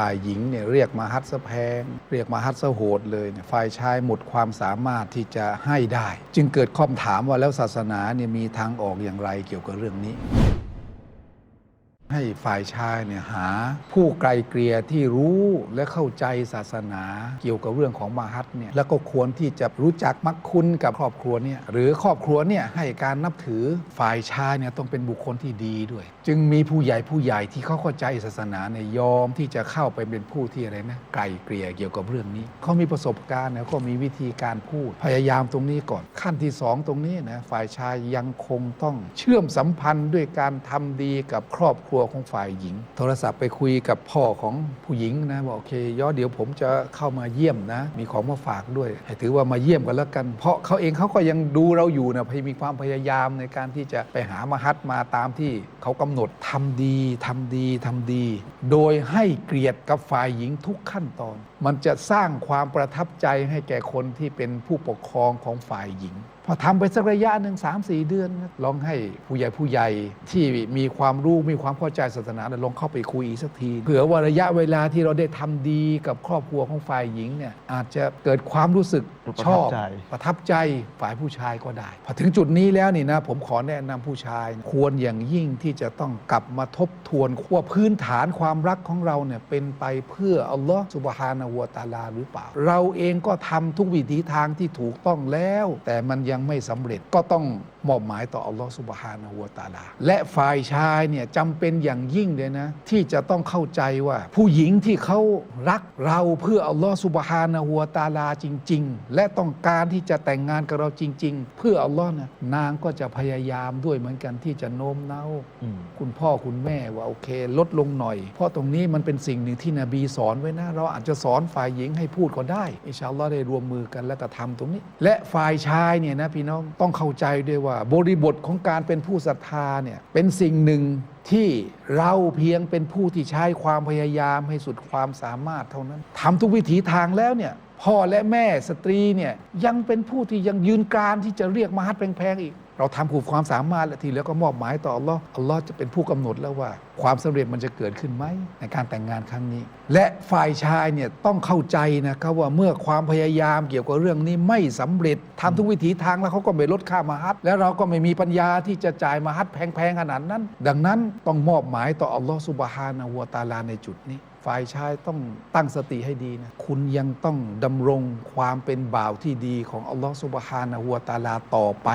ฝ่ายหญิงเนี่ยเรียกมาฮัตสะแพง เรียกมาฮัตสะโหดเลยเนี่ยฝ่ายชายหมดความสามารถที่จะให้ได้ จึงเกิดคำถามว่าแล้วศาสนาเนี่ยมีทางออกอย่างไรเกี่ยวกับเรื่องนี้ ให้ฝ่ายชายเนี่ยหาผู้ไกลเกลี่ยที่รู้และเข้าใจศาสนาเกี่ยวกับเรื่องของมาฮัตเนี่ยแล้วก็ควรที่จะรู้จักมักคุ้นกับครอบครัวเนี่ยหรือครอบครัวเนี่ยให้การนับถือฝ่ายชายเนี่ยต้องเป็นบุคคลที่ดีด้วย จึงมีผู้ใหญ่ผู้ใหญ่ที่เขาเข้าใจศาสนาเนี่ยยอมที่จะเข้าไปเป็นผู้ที่อะไรนะไกลเกลี่ยเกี่ยวกับเรื่องนี้เขามีประสบการณ์นะเขามีวิธีการพูดพยายามตรงนี้ก่อนขั้นที่สองตรงนี้นะฝ่ายชายยังคงต้องเชื่อมสัมพันธ์ด้วยการทำดีกับครอบครัวของฝ่ายหญิง โทรศัพท์ไปคุยกับพ่อของผู้หญิงนะบอกโอเคย่อเดี๋ยวผมจะเข้ามาเยี่ยมนะ มีของมาฝากด้วย ให้ถือว่ามาเยี่ยมกันแล้วกัน เพราะเขาเองเขาก็ยังดูเราอยู่นะพยมีความพยายามในการที่จะไปหามาฮัดมาตามที่เขากำหนดทำดีทำดีทำดี โดยให้เกียรติกับฝ่ายหญิงทุกขั้นตอน มันจะสร้างความประทับใจให้แก่คนที่เป็นผู้ปกครองของฝ่ายหญิงพอทำไปสักระยะหนึ่งสามสี่เดือนนะลองให้ผู้ใหญ่ผู้ใหญ่ที่มีความรู้มีความเข้าใจศาสนาเนี่ยลองเข้าไปคุยอีกสักทีเผื่อว่าระยะเวลาที่เราได้ทำดีกับครอบครัวของฝ่ายหญิงเนี่ยอาจจะเกิดความรู้สึกประทับชอบใจประทับใจฝ่ายผู้ชายก็ได้ พอถึงจุดนี้แล้วนี่นะผมขอแนะนำผู้ชาย ควรอย่างยิ่งที่จะต้องกลับมาทบทวนว่าพื้นฐานความรักของเราเนี่ยเป็นไปเพื่ออัลลอฮ์สุบฮานะฮูวะตะอาลาหรือเปล่า เราเองก็ทำทุกวิถีทางที่ถูกต้องแล้ว แต่มันยัังไม่สำเร็จก็ต้องมอบหมายต่ออัลลอฮ์สุบฮานะฮูวะตะอาลา และฝ่ายชายเนี่ยจำเป็นอย่างยิ่งเลยนะ ที่จะต้องเข้าใจว่า ผู้หญิงที่เขารักเราเพื่ออัลลอฮ์สุบฮานะฮูวะตะอาลาจริง ๆ และต้องการที่จะแต่งงานกับเราจริง ๆ เพื่ออัลลอฮ์นะนางก็จะพยายามด้วยเหมือนกันที่จะโน้มน้าวอืมคุณพ่อคุณแม่ว่าโอเค ลดลงหน่อย เพราะตรงนี้มันเป็นสิ่งหนึ่งที่นบีสอนไว้นะ เราอาจจะสอนฝ่ายหญิงให้พูดก็ได้อินชาอัลลอฮ์ได้รวมมือกันแล้วก็ทำตรงนี้ และฝ่ายชายเนี่ยนะพี่น้องต้องเข้าใจด้วยว่าบริบทของการเป็นผู้ศรัทธาเนี่ยเป็นสิ่งหนึ่งที่เราเพียงเป็นผู้ที่ใช้ความพยายามให้สุดความสามารถเท่านั้นทำทุกวิถีทางแล้วเนี่ยพ่อและแม่สตรีเนี่ยยังเป็นผู้ที่ยังยืนการที่จะเรียกมาฮัดแพงๆอีกเราทำผูกความสามารถและทีแล้วก็มอบหมายต่ออัลลอฮ์อัลลอฮ์จะเป็นผู้กำหนดแล้วว่า ความสำเร็จมันจะเกิดขึ้นไหมในการแต่งงานครั้งนี้ และฝ่ายชายเนี่ยต้องเข้าใจนะครับว่าเมื่อความพยายามเกี่ยวกับเรื่องนี้ไม่สำเร็จทำทุกวิถีทางแล้วเขาก็ไม่ลดค่ามาฮัดแล้วเราก็ไม่มีปัญญาที่จะจ่ายมาฮัดแพงๆขนาดนั้น ดังนั้นต้องมอบหมายต่ออัลลอฮ์สุบฮานะฮูวตาลาในจุดนี้ฝ่ายชายต้องตั้งสติให้ดีนะ คุณยังต้องดำรงความเป็นบ่าวที่ดีของอัลลอฮฺสุบฮานะฮูวตาลาต่อไป